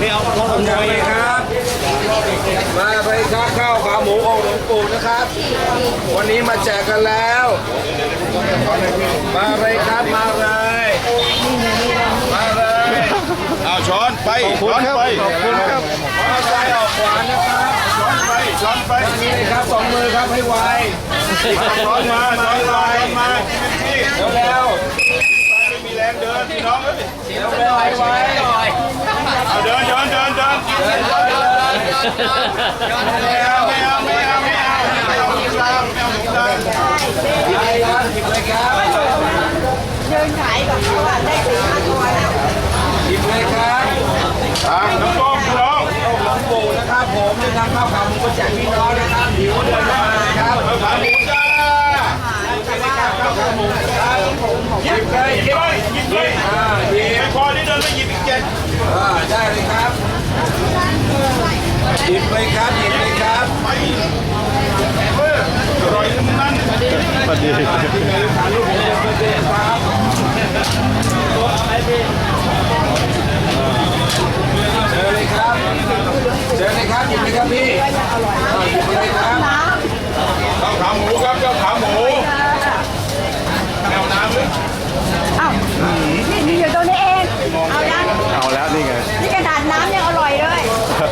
นี่เอาเราขโมยครับ มาไปครับข้าวขาหมูของหลวงปู่นะครับ วันนี้มาแจกกันแล้ว มาเลยครับมาเลย มาเลย เอาช้อนไปช้อนไปขอบคุณครับมาไปออกขวานะครับช้อนไปช้อนไปนี่ครับสองมือครับให้ไวช้อนมาช้อนไวมาเร็ว รงเดินพี่น้องเอ้ยๆเร็วเร็วๆให้ไวเอาเดินเดินเดินเดินเดินเดินเดินเร็วไม่เอาไม่เอาไม่เอาไม่เอาถุงดำไม่เอาถุงดำไปครับหยิบเลยครับเดินขายแบบว่าได้สี่ห้าตัวแล้วหยิบเลยครับอะน้องกล้องพี่น้ององค์หลวงปู่นะครับผมได้ทำข้าวขาหมูมาแจกพี่น้องนะครับหิวเดินมาเลยครับเอาขาหมูจ้าข้าวขาหมูนะครับหยิบเลยหยิบไปหยิบเลย อ่าหยิบ ไม่พอที่เดินไม่หยิบอีกเจ็ด อ่าได้เลยครับ หยิบเลยครับหยิบเลยครับไปเอ